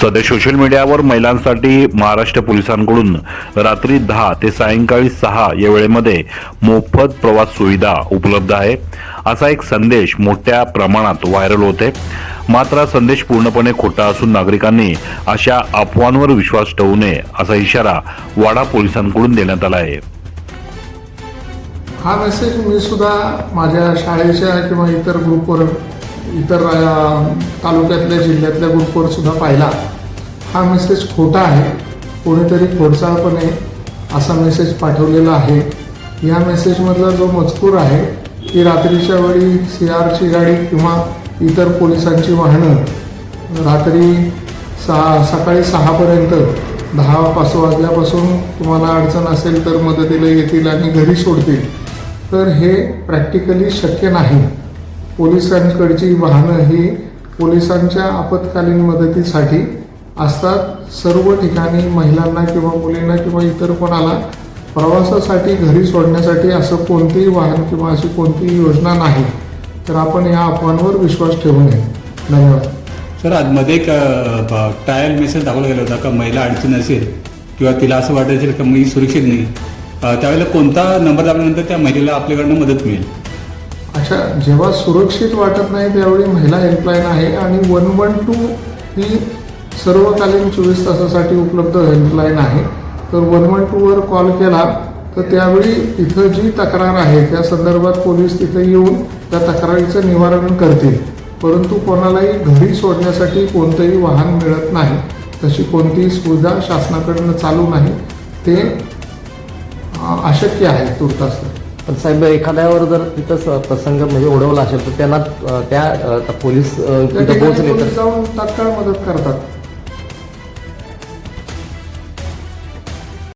सध्या सोशल मीडियावर महिलांसाठी महाराष्ट्र पोलिसांकडून रात्री दहा ते सायंकाळी सहा या वेळेमध्ये मोफत प्रवास सुविधा उपलब्ध आहे. असा एक संदेश मोठ्या प्रमाणात व्हायरल होते मात्र संदेश पूर्णपणे खोटा असून नागरिकांनी अशा अफवांवर विश्वास ठेवू नये असा इशारा वाडा पोलिसांकडून देण्यात आला आहे. हा मेसेज मी सुद्धा माझ्या शाळेच्या किंवा इतर ग्रुपवर इतर तालुक्यातल्या जिल्ह्यातल्या ग्रुपवर सुद्धा पाहिला. हा मेसेज खोटा आहे. कोणीतरी खोडसाळपणे असा मेसेज पाठवलेला आहे. या मेसेजमधला जो मजकूर आहे की रात्रीच्या वेळी सी आरची गाडी किंवा इतर पोलिसांची वाहनं रात्री सहा सकाळी सहापर्यंत दहा पाच वाजल्यापासून तुम्हाला अडचण असेल तर मदतीला येतील आणि घरी सोडतील. तर हे प्रॅक्टिकली शक्य नाही. पोलिसांकडची वाहनं ही पोलिसांच्या आपत्कालीन मदतीसाठी असतात. सर्व ठिकाणी महिलांना किंवा मुलींना किंवा इतर कोणाला प्रवासासाठी घरी सोडण्यासाठी असं कोणतेही वाहन किंवा अशी कोणतीही योजना नाही. तर आपण या अफवांवर विश्वास ठेवू नये. धन्यवाद. सर आज मध्ये एक ट्रायल मेसेज दाखवला गेला होता का महिला अडचण असेल किंवा तिला असं वाटत असेल का मी सुरक्षित नाही त्यावेळेला कोणता नंबर दाबल्यानंतर त्या महिलेला आपल्याकडनं मदत मिळेल? अच्छा जेव्हा सुरक्षित वाटत नाही त्यावेळी महिला हेल्पलाईन आहे आणि वन वन टू ही सर्वकालीन चोवीस तासासाठी उपलब्ध हेल्पलाईन आहे. तर वन वन टूवर कॉल केला तर त्यावेळी तिथं जी तक्रार आहे त्या संदर्भात पोलीस तिथे येऊन त्या तक्रारीचं निवारण करतील. परंतु कोणालाही घरी सोडण्यासाठी कोणतंही वाहन मिळत नाही. तशी कोणतीही सुविधा शासनाकडनं चालू नाही. ते अशक्य आहे तुर्तास. पण साहेब एखाद्यावर जर तिथं स- प्रसंग म्हणजे ओढवला असेल तर त्यांना अ, त्या अ, पोलीस अ, तिथं पोहोचले तर पोलीस जाऊन तात्काळ मदत करतात.